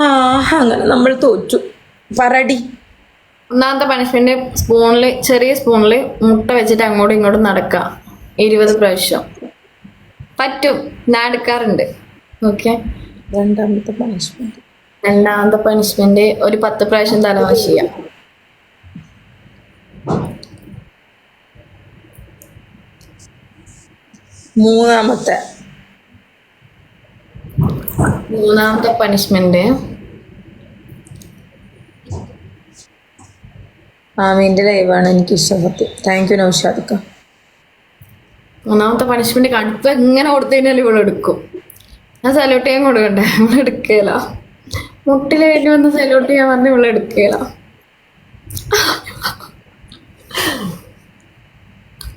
ആ അങ്ങനെ നമ്മൾ തോറ്റു. പറടി. ഒന്നാമത്തെ പണിഷ്മെന്റ് സ്പൂണിൽ ചെറിയ സ്പൂണിൽ മുട്ട വെച്ചിട്ട് അങ്ങോട്ടും ഇങ്ങോട്ടും നടക്കുക ഇരുപത് പ്രാവശ്യം. പറ്റും. ഞാൻ എടുക്കാറുണ്ട്. ഓക്കെ രണ്ടാമത്തെ പണിഷ്മെന്റ് രണ്ടാമത്തെ പണിഷ്മെന്റ് ഒരു പത്ത് പ്രാവശ്യം തലവാശ് ചെയ്യാം. മൂന്നാമത്തെ. മൂന്നാമത്തെ പണിഷ്മെന്റ് ആമീന്റെ ലൈവാണ് എനിക്ക് ഇഷ്ടപ്പെട്ടു താങ്ക് യു നൗഷാദക്ക മൂന്നാമത്തെ പണിഷ്മെന്റ് കടുപ്പ് എങ്ങനെ കൊടുത്തു കഴിഞ്ഞാൽ ഇവൾ എടുക്കും. ഞാൻ സലോട്ട് ചെയ്യാൻ കൊടുക്കണ്ടേ? ഇവിടെ എടുക്കുകയില്ല മുട്ടിൽ വേണ്ടി വന്ന് സലോട്ട് ചെയ്യാൻ പറഞ്ഞ് ഇവിടെ എടുക്കുകയില്ല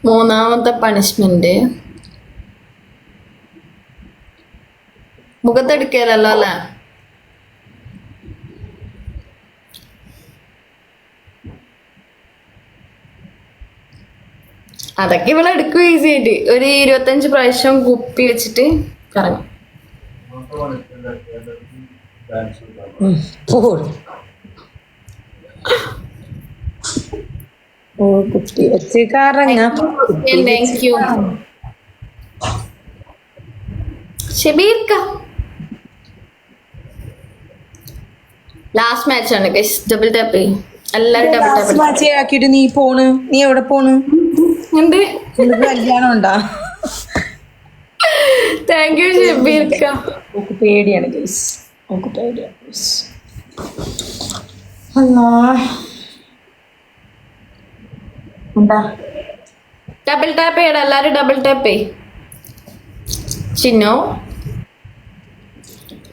മൂന്നാമത്തെ പണിഷ്മെന്റ് മുഖത്തെടുക്കലല്ലോ അല്ലേ? അതൊക്കെ ഇവിടെ എടുക്കും ഈസി ആയിട്ട്. ഒരു ഇരുപത്തഞ്ച് പ്രാവശ്യം കുപ്പി വെച്ചിട്ട് കറങ്ങും. ഓ കുട്ടി വെച്ച് കറങ്ങാം. താങ്ക് യു ഷബീർക്ക. ലാസ്റ്റ് മാച്ച് ആണ് ഡബിൾ ടാപ്പ് എല്ലാരും ഡബിൾ ടാപ്പ് നീ പോണ്. നീ എവിടെ പോണ്? എന്ത്? കല്യാണം ഉണ്ടാ? താങ്ക് യു ഷബീർക്ക ഓക്ക് പേടിയാണ് ഗൈസ് ഓക്ക് പേടിയാണ് ഗൈസ് അല്ലാ എന്താ? ഡബിൾ ടാപ്പ് ചെയ്യണം എല്ലാരും ഡബിൾ ടാപ്പ് ചിന്നോ.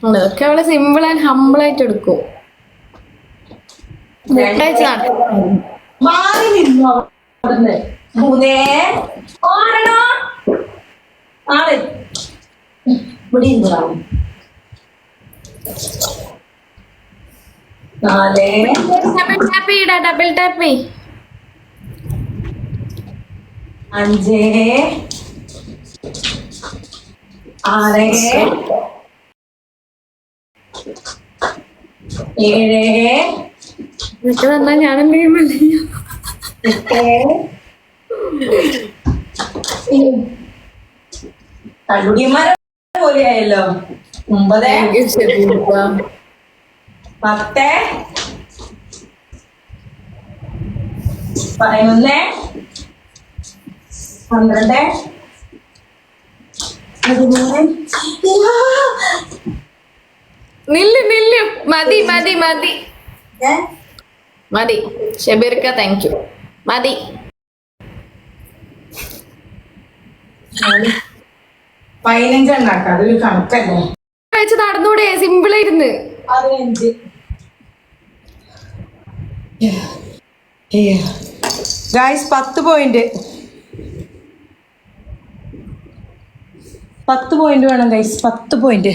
അതൊക്കെ അവളെ സിമ്പിൾ ആൻഡ് ഹമ്പിൾ ആയിട്ട് എടുക്കും. മാറി നിന്നു അവിടുന്ന് മൂന്നേ ആരണോ ആള് ഇവിടെ ഇരുന്നോ നാലേ ഡബിൾ ടാപ്പ് ചെയ്യടാ ഡബിൾ ടാപ്പ് ചെയ് അഞ്ച് ആറ് ഏഴ് ഇതൊക്കെ തന്നാ ഞാൻ എന്തെങ്കിലും കള്ളുടിയന്മാരെ പോലെയായല്ലോ. ഒമ്പത്? പത്ത്? പതിനൊന്ന്? പന്ത്രണ്ട്? നില്ല് നില്ല്. മതി മതി മതി. മതി. ഷബീർക്ക താങ്ക് യു മതി. പതിനഞ്ചെണ്ണാക്ക. അതൊരു കണക്കല്ലേ? വെച്ച് നടന്നൂടെ സിമ്പിൾ ആയിരുന്നു. പതിനഞ്ച്. ഗായ്സ് പത്ത് പോയിന്റ് പത്ത് പോയിന്റ് വേണം ഗൈസ് പത്ത് പോയിന്റ്